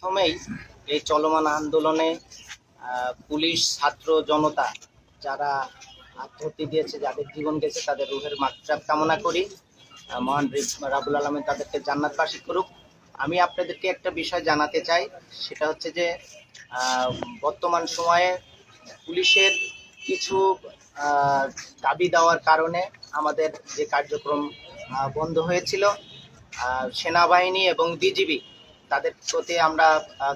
প্রথমেই এই চলমান আন্দোলনে পুলিশ, ছাত্র, জনতা যারা আত্মহত্যা দিয়েছে, যাদের জীবন গেছে, তাদের রুহের মাত্রাপ কামনা করি। মহান রিব- রাবুল আলমী তাদেরকে জান্নাতবাসী করুক। আমি আপনাদেরকে একটা বিষয় জানাতে চাই, সেটা হচ্ছে যে বর্তমান সময়ে পুলিশের কিছু দাবি দেওয়ার কারণে আমাদের যে কার্যক্রম বন্ধ হয়েছিল সেনাবাহিনী এবং বিজিবি তাদের প্রতি আমরা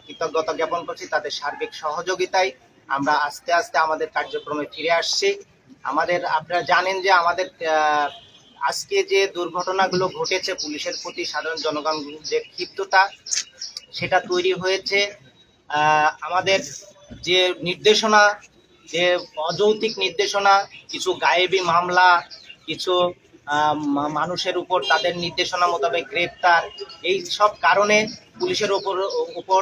কৃতজ্ঞতা জ্ঞাপন করছি, তাদের সার্বিক সহযোগিতায় আমরা আস্তে আস্তে আমাদের কার্যক্রমে ফিরে আসছি। আমাদের, আপনারা জানেন যে আমাদের আজকে যে দুর্ঘটনাগুলো ঘটেছে পুলিশের প্রতি, সাধারণ জনগণ যে ক্ষিপ্ততা, সেটা তৈরি হয়েছে। আমাদের যে নির্দেশনা, যে অযৌক্তিক নির্দেশনা, কিছু গায়েবী মামলা, কিছু মানুষের উপর তাদের নির্দেশনা মোতাবেক গ্রেপ্তার। এই সব কারণে পুলিশের উপর উপর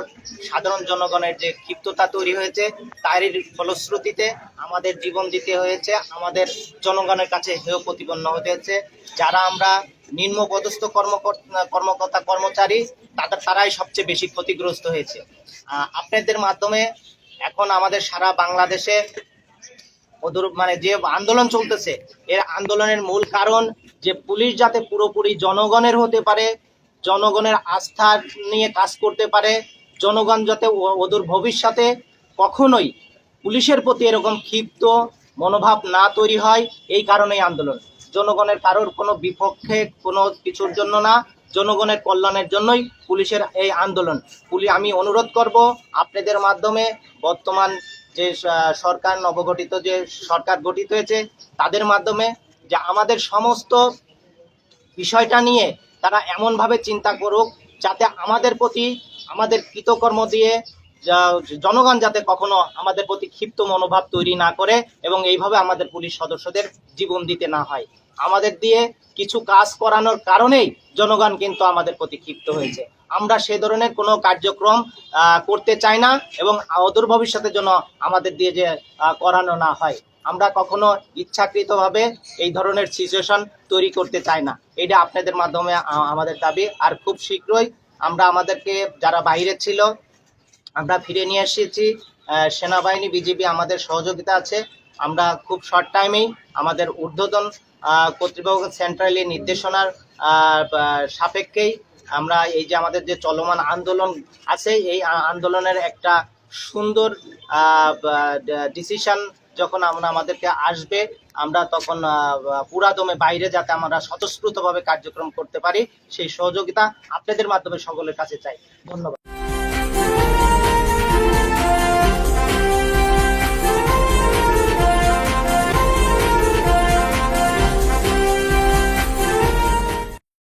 সাধারণ জনগণের যে ক্ষিপ্ততা তৈরি হয়েছে, তারই ফলশ্রুতিতে আমাদের জীবন দিতে হয়েছে, আমাদের জনগণের কাছে হেয় প্রতিপন্ন হতে হয়েছে। যারা আমরা নিম্নপদস্থ কর্মকর্তা কর্মকর্তা, কর্মচারী, তাদের, তারাই সবচেয়ে বেশি ক্ষতিগ্রস্ত হয়েছে। আপনাদের মাধ্যমে এখন আমাদের সারা বাংলাদেশে মানে যে আন্দোলন চলতেছে, এর আন্দোলনের মূল কারণ যে পুলিশ যাতে পুরোপুরি জনগণের হতে পারে, জনগণের আস্থা নিয়ে কাজ করতে পারে, জনগণ যাতে ওদের ভবিষ্যতে কখনোই পুলিশের প্রতি এরকম ক্ষিপ্ত মনোভাব না তৈরি হয়, এই কারণেই আন্দোলন। জনগণের কারোর কোনো বিপক্ষে কোনো কিছুর জন্য না, জনগণের কল্যাণের জন্যই পুলিশের এই আন্দোলন। পুলি আমি অনুরোধ করব আপনাদের মাধ্যমে বর্তমান যে সরকার নবগঠিত, যে সরকার গঠিত হয়েছে, তাদের মাধ্যমে যে আমাদের সমস্ত বিষয়টা নিয়ে তারা এমনভাবে চিন্তা করুক, যাতে আমাদের প্রতি আমাদের কৃতকর্ম দিয়ে যা- জনগণ যাতে কখনো আমাদের প্রতি ক্ষিপ্ত মনোভাব তৈরি না করে এবং এইভাবে আমাদের পুলিশ সদস্যদের জীবন দিতে না হয়। আমাদের দিয়ে কিছু কাজ করানোর কারণেই জনগণ কিন্তু আমাদের প্রতি ক্ষিপ্ত হয়েছে। আমরা সে ধরনের কোনো কার্যক্রম করতে চাই না এবং অদূর ভবিষ্যতের জন্য আমাদের দিয়ে যে করানো না হয়। আমরা কখনো ইচ্ছাকৃতভাবে এই ধরনের সিচুয়েশন তৈরি করতে চাই না। এটা আপনাদের মাধ্যমে আমাদের দাবি। আর খুব শীঘ্রই আমরা আমাদেরকে যারা বাইরে ছিল আমরা ফিরে নিয়ে এসেছি সেনাবাহিনী বিজেপি আমাদের সহযোগিতা আছে। আমরা খুব শর্ট টাইমেই আমাদের ঊর্ধ্বতন কর্তৃপক্ষ সেন্ট্রালি নির্দেশনার সাপেক্ষেই আমরা এই যে আমাদের যে চলমান আন্দোলন আছে এই আন্দোলনের একটা সুন্দর ডিসিশন যখন আমরা আমাদেরকে আসবে আমরা তখন আহ, পুরা দমে বাইরে যাতে আমরা স্বতঃস্ফূর্তভাবে কার্যক্রম করতে পারি সেই সহযোগিতা আপনাদের মাধ্যমে সকলের কাছে চাই। ধন্যবাদ।